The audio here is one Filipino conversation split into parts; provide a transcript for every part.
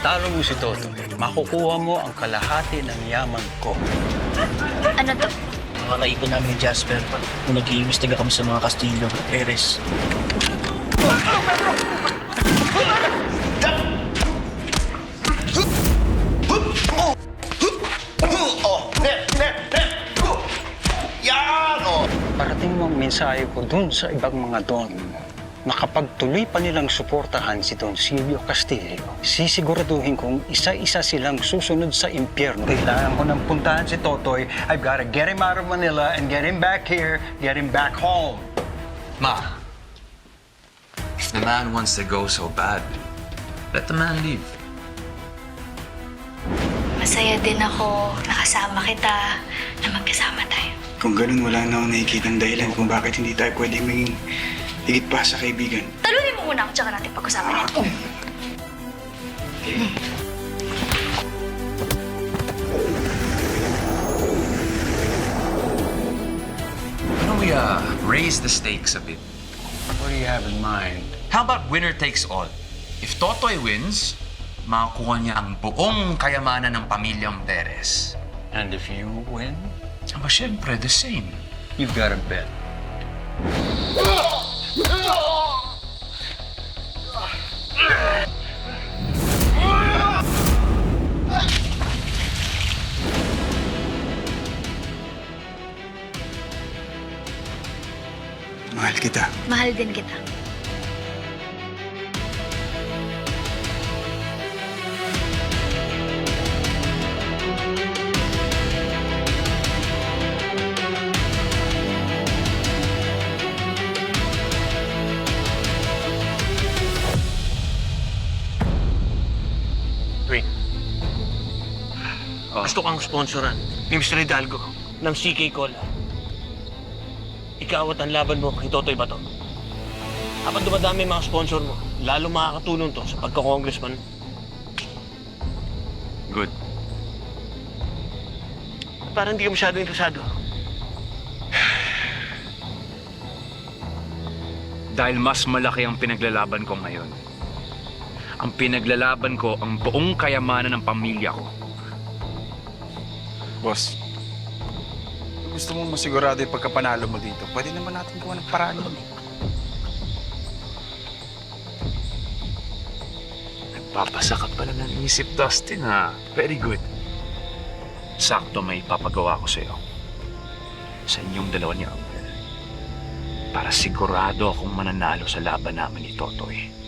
Pag natalo mo si Toto, makukuha mo ang kalahati ng yaman ko. Ano to? Mga naipon namin ni Jasper kung nag-iimbestiga kami sa mga Castillo, Perez. Parating mo ang mensahe ko dun sa ibang mga don na kapag tuloy pa nilang suportahan si Don Silvio Castillo, sisiguraduhin kong isa-isa silang susunod sa impyerno. Kailangan ko nang puntahan si Totoy. I've got to get him out of Manila and get him back here, get him back home. Ma, if the man wants to go so bad, let the man leave. Masaya din ako nakasama kita na magkasama tayo. Kung ganun, wala na akong nakikitang dahilan kung bakit hindi tayo pwede maging higit pa sa kaibigan. Talunin mo muna ako tsaka natin pag-usapan ito. Why don't we uh, raise the stakes a bit? What do you have in mind? How about winner takes all? If Totoy wins, makakuha niya ang buong kayamanan ng pamilyang Perez. And if you win, Aba, syempre, the same. you've got a bet. Mahal kita. Mahal din kita. Gusto kang sponsoran ni Mr. Hidalgo ng CK Cola. Ikaw at ang laban mo kay Totoy Bato. Habang dumadami ang mga sponsor mo, lalo makakatulong to sa pagka-congressman. Good. Parang hindi ka masyado interesado. Dahil mas malaki ang pinaglalaban ko ngayon. Ang pinaglalaban ko ang buong kayamanan ng pamilya ko. Boss, kung gusto mong masigurado yung pagkapanalo mo dito, pwede naman natin gawa ng paraan yun. Ka pala ng isip, Dustin, ha? Very good. Sakto may papagawa ko sa'yo. Sa inyong dalawa ni Uncle. Para sigurado akong mananalo sa laban namin ni Totoy.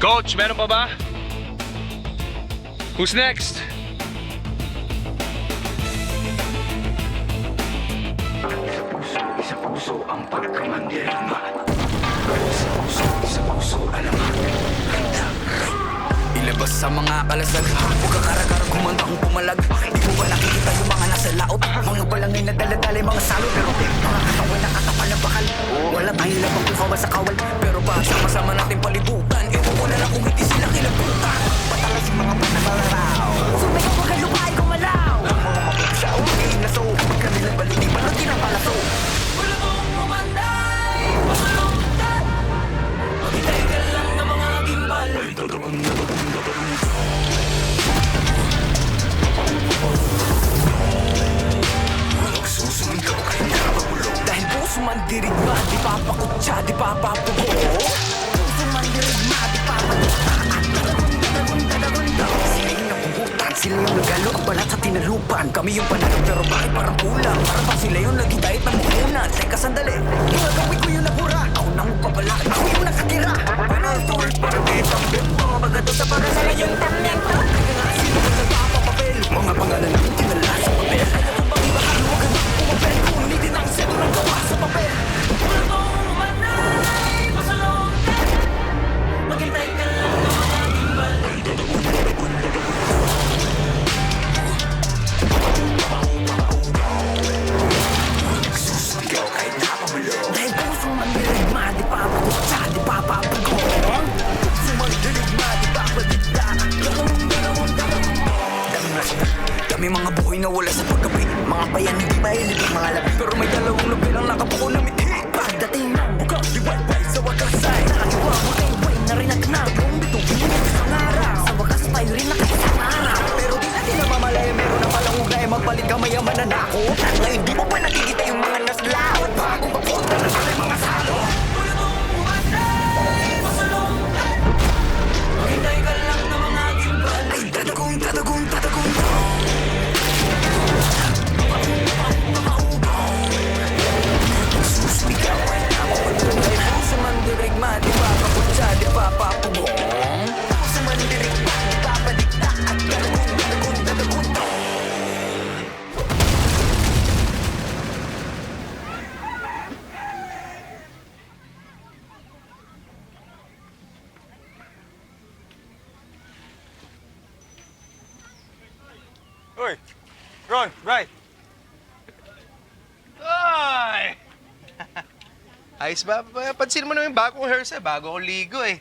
Coach, meron pa ba? Who's next? Isa puso ang pagkamandirma. Isa puso, isa puso, alamat. Ilabas sa mga kalasag Huwag ka karakara kumanta kung pumalag Di mo ba nakikita yung mga nasa laot Mga balangay na daladalay mga salo Pero mga katawan na katapal na bakal Wala tayong labang kung kawal sa kawal Pero pa sama-sama natin palibutan Ko na kung hindi sila kilabutan. Patalas yung mga panagaraw Ayos ba? Pa- Pansin mo naman yung bagong hairstyle. Bago akong ligo eh.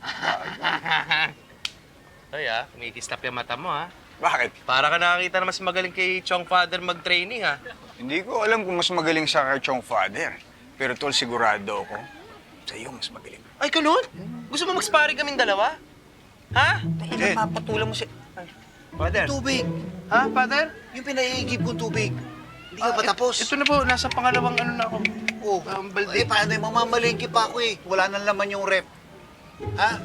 Ay ah, kumikislap yung mata mo ah. Bakit? Para ka nakakita na mas magaling kay Chong Father mag-training ah. Hindi ko alam kung mas magaling sa kay Chong Father. Pero tol, sigurado ako. Sa iyo, mas magaling. Ay, ganun? Gusto mo mag-sparring kaming dalawa? Ha? Hindi. Mapatulang mo si... Father. Tubig. Ha, Father? Yung pinaiigib kong tubig. Hindi ka pa tapos. Ito na po, nasa pangalawang ano na ako. Oh, Um, balde. eh paano yung mamamalingki pa ako eh. Wala nang laman yung rep. Ha?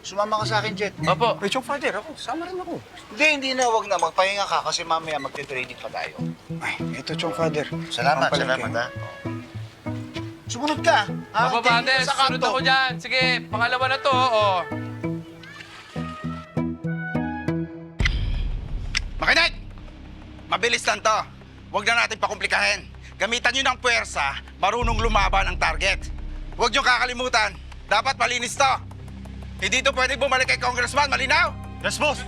Sumama ka sa akin, Jet. Opo. Chong Father, ako. Sama rin ako. Hindi, hindi na. Wag na. Magpahinga ka kasi mamaya magte-training pa tayo. Ay, ito Chong Father. Salamat, Ang palengke. salamat ha. Sumunod ka. Ha? Opo, Tingin Father. sa Sunod kanto. ako dyan. Sige, pangalawa na to. Oh. Makinig! Mabilis lang to. Huwag na natin pakomplikahin. Gamitan nyo ng puwersa, marunong lumaban ang target. Huwag nyo kakalimutan, dapat malinis to. Hindi to pwedeng bumalik kay Congressman, malinaw? Yes, boss.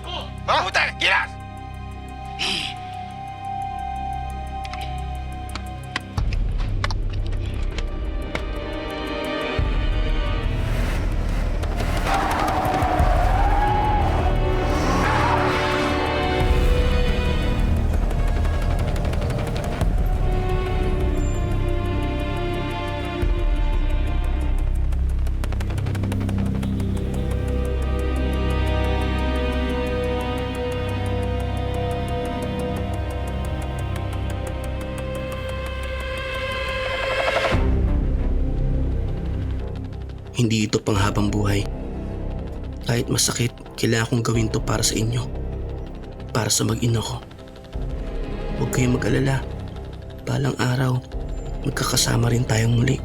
Mabuti, kilas! Hindi ito panghabang buhay. Kahit masakit, kailangan kong gawin to para sa inyo. Para sa mag-ina ko. Huwag kayong mag-alala. Balang araw, magkakasama rin tayong muli.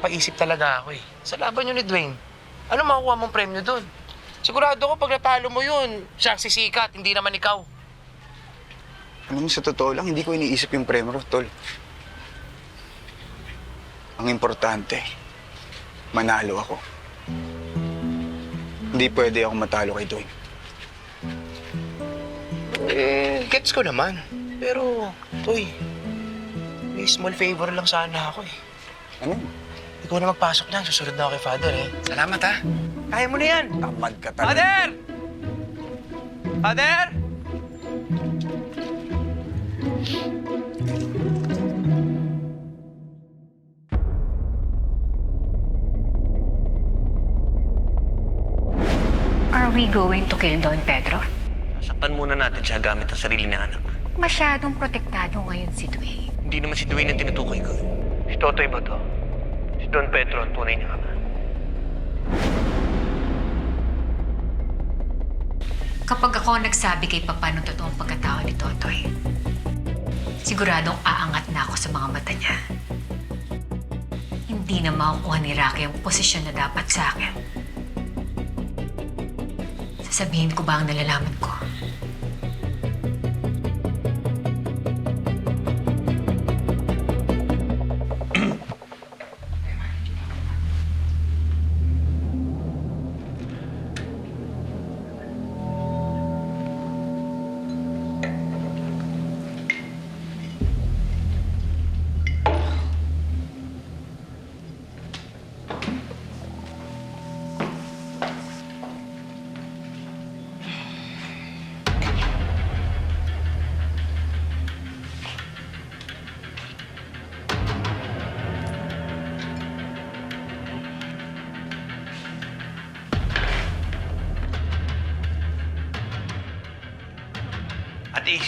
Napapaisip talaga ako eh. Sa laban yun ni Dwayne, ano makukuha mong premyo doon? Sigurado ko pag natalo mo yun, siya ang sisikat, hindi naman ikaw. Alam mo, sa totoo lang, hindi ko iniisip yung premyo, tol. Ang importante, manalo ako. Hindi pwede ako matalo kay Dwayne. Eh, gets ko naman. Pero, Toy, may small favor lang sana ako eh. Ano? Ikaw na magpasok na, susunod na ako kay Father eh. Salamat ha. Kaya mo na yan! Tamad ka talaga. Father! Father! Are we going to kill Don Pedro? Saktan muna natin siya gamit ang sarili niya anak. Masyadong protektado ngayon si Dwayne. Hindi naman si Dwayne ang tinutukoy ko. Si Totoy ba to? Don Pedro ang tunay niya ama. Kapag ako nagsabi kay Papa ng totoong pagkatao ni Totoy, siguradong aangat na ako sa mga mata niya. Hindi na makukuha ni Rocky ang posisyon na dapat sa akin. Sasabihin ko ba ang nalalaman ko?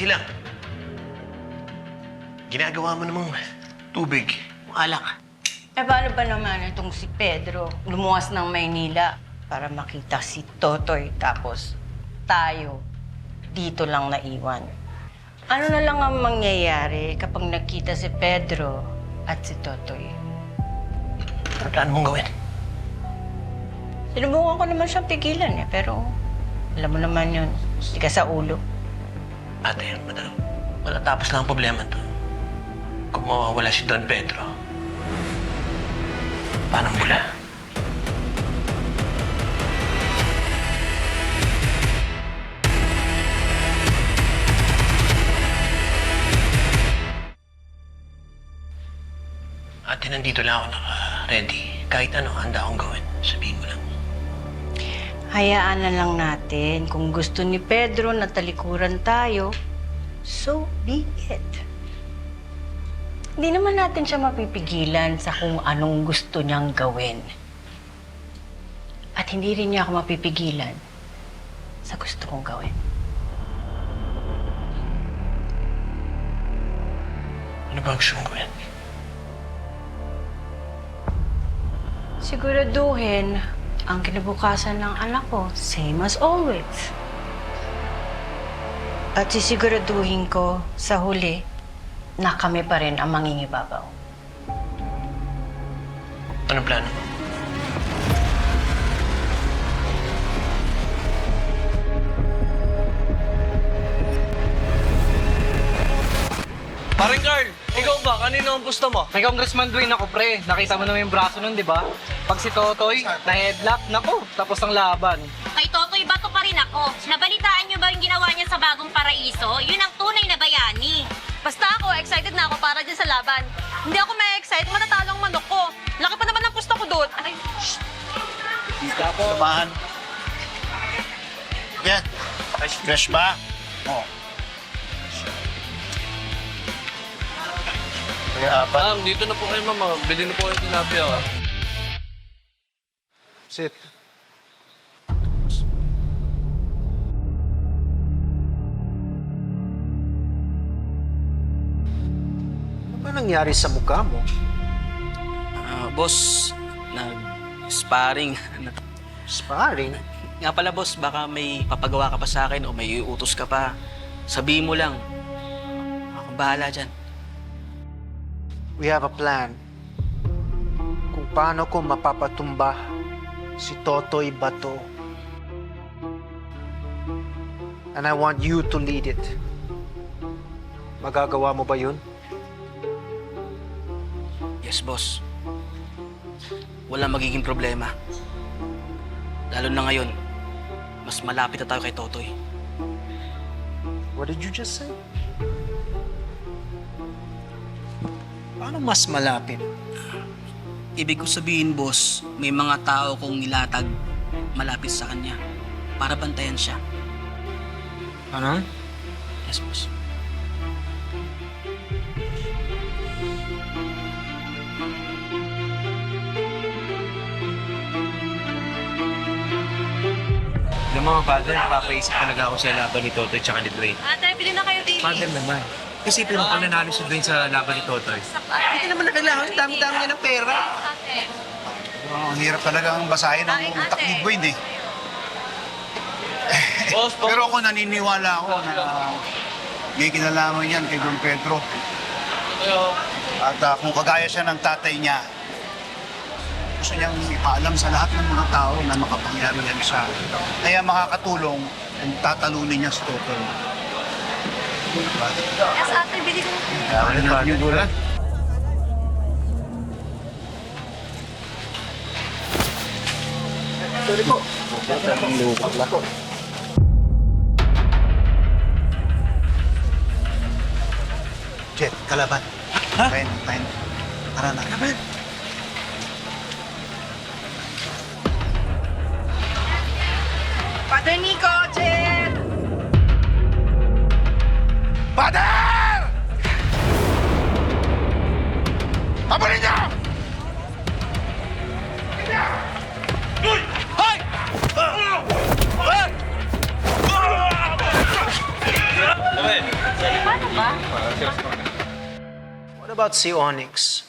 Lang. Ginagawa mo namang tubig. Alak. Eh, paano ba naman itong si Pedro lumuwas ng Maynila para makita si Totoy tapos tayo dito lang naiwan? Ano na lang ang mangyayari kapag nakita si Pedro at si Totoy? Ano plano mong gawin? Sinubukan ko naman siyang pigilan eh, pero alam mo naman yun, hindi ka sa ulo. Ate, matatapos lang ang problema to. Kung mawawala si Don Pedro, paano mula? Ate, nandito lang ako naka-ready. Kahit ano, handa akong gawin. Sabihin mo. Hayaan na lang natin kung gusto ni Pedro na talikuran tayo, so be it. Hindi naman natin siya mapipigilan sa kung anong gusto niyang gawin. At hindi rin niya ako mapipigilan sa gusto kong gawin. Ano ba gusto mong gawin? Siguraduhin ang kinabukasan ng anak ko, same as always. At sisiguraduhin ko sa huli na kami pa rin ang mangingibabaw. Anong plano mo? Paring Carl, ikaw ba? Kanino ang gusto mo? May Congressman Dwayne ako, pre. Nakita mo naman yung braso nun, di ba? Pag si Totoy, na-headlock, nako, tapos ang laban. Kay Totoy Bato pa rin ako. Nabalitaan niyo ba yung ginawa niya sa bagong paraiso? Yun ang tunay na bayani. Basta ako, excited na ako para dyan sa laban. Hindi ako may excited, matatalo ang manok ko. Laki pa naman ang pusto ko doon. Ay, Tita po. Samahan. Yan. Fresh ba? Oo. Kaya apat. Ma'am, dito na po kayo, mama. Bili na po kayo tilapia, ah. Sit. Ano ba nangyari sa mukha mo? Ah, boss, nag-sparring. Sparring? Nga pala boss, baka may papagawa ka pa sa akin o may iutos ka pa. Sabihin mo lang. Ako bahala dyan. We have a plan kung paano ko mapapatumba si Totoy Bato. And I want you to lead it. Magagawa mo ba yun? Yes, boss. Wala magiging problema. Lalo na ngayon, mas malapit na tayo kay Totoy. What did you just say? Paano mas malapit? Ibig ko sabihin, boss, may mga tao kong nilatag malapit sa kanya para bantayan siya. Ano? Yes, boss. Alam mo mga father, napapaisip talaga ako sa laban ni Totoy at ni Dwayne. ate, bili na kayo, TV. Father naman. Kasi pero kung nanalo si Dwayne sa laban ni Totoy. Hindi naman na kailangan. Ang dami-dami niya ng pera. Oh, ang hirap talaga ang basahin ng utak ni. Gwen eh. Pero ako naniniwala ako na may kinalaman yan kay Don Pedro. At ah, kung kagaya siya ng tatay niya, gusto niyang ipaalam sa lahat ng mga tao na makapangyarihan siya. Kaya makakatulong kung tatalunin niya si Toto. Yes, ate, bili ko. Kaya ano natin yung gula? Sorry po. Na. Jet, kalaban. Ha? Pen, pen. Tara na. Kalaban? Father Nico, Bader! Abulin niya! What about si Onyx?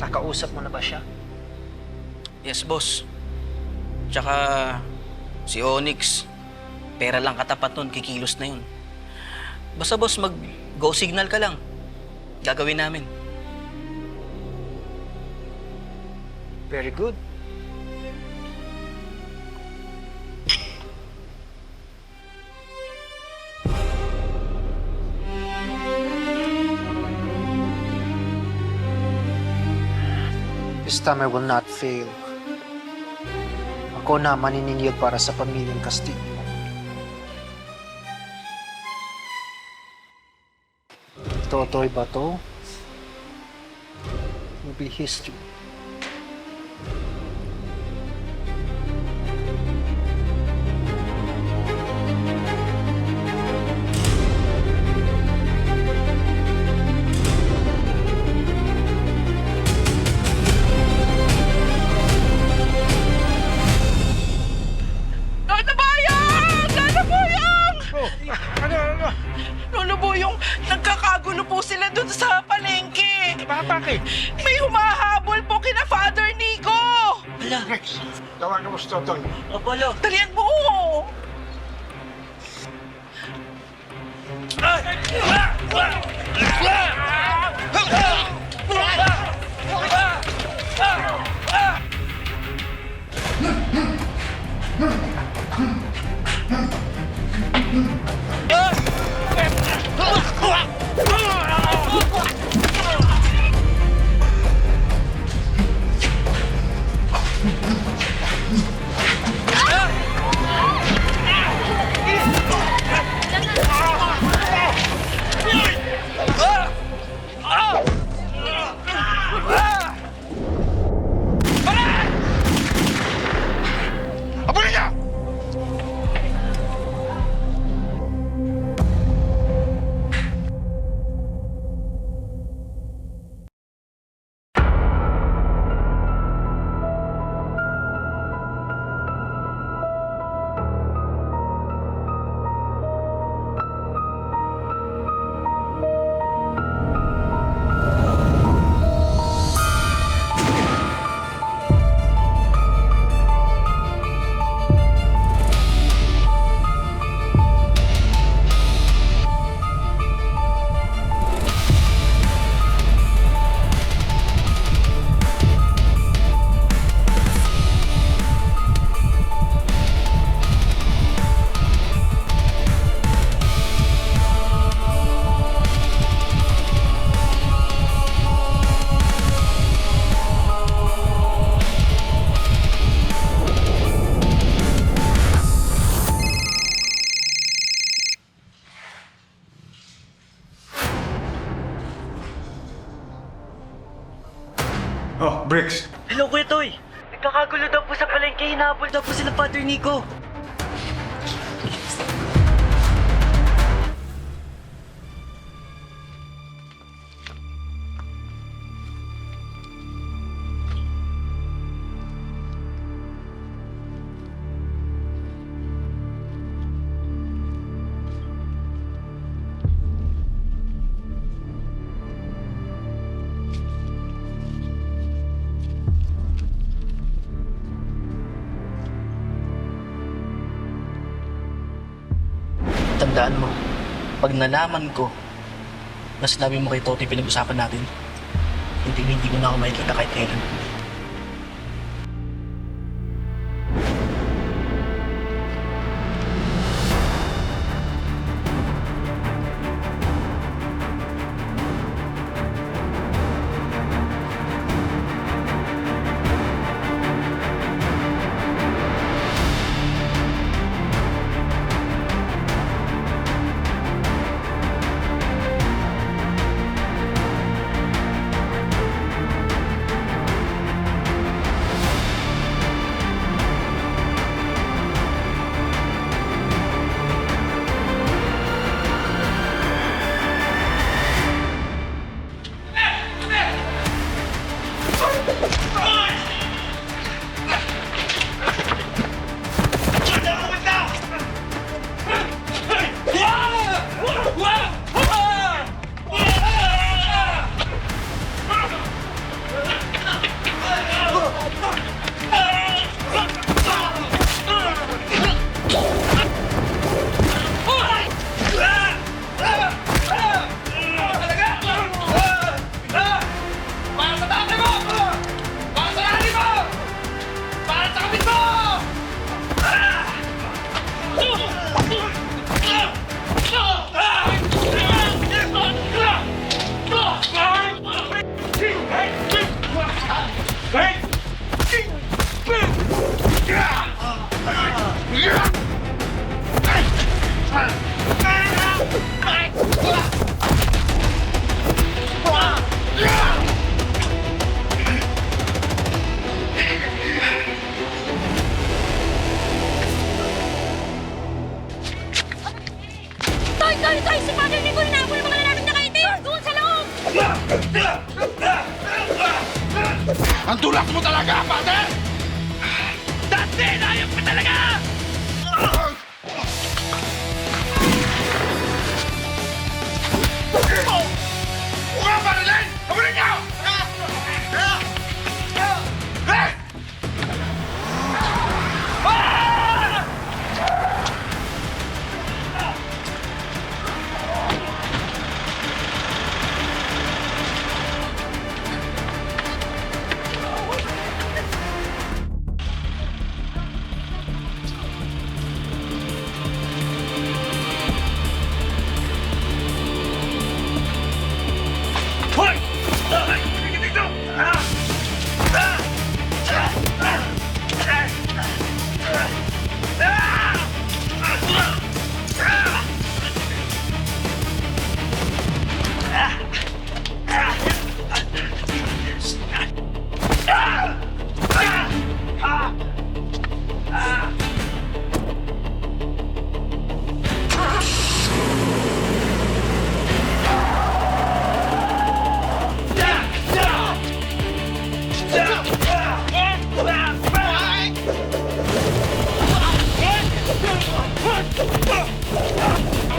Nakausap mo na ba siya? Yes, boss. Tsaka si Onyx, pera lang katapat nun, kikilos na yun. Basta boss, mag-go signal ka lang. Gagawin namin. Very good. This time I will not fail. Ako na maniningil para sa pamilyang Castillo. Totoy ba to? Will be history. Bricks. Hello, Kuya Toy! Nagkakagulo daw po sa palengke, hinabol daw po sila Father Nico. Pag nalaman ko na sinabi mo kay Toti pinag-usapan natin, hindi hindi ko na ako makikita kahit kailan.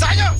¡Sayo!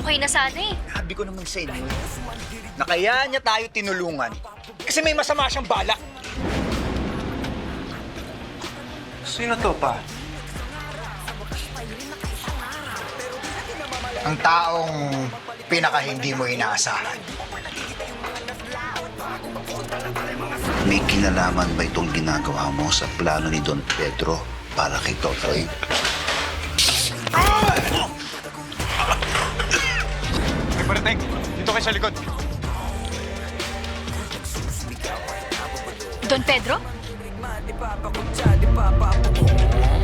Okay na sana eh. Sabi ko naman sa inyo, na kaya niya tayo tinulungan kasi may masama siyang balak. Sino to, pa? Ang taong pinaka hindi mo inaasahan. May kinalaman ba itong ginagawa mo sa plano ni Don Pedro para kay Totoy? May parating. Dito kayo sa likod. Don Pedro? Di papapugo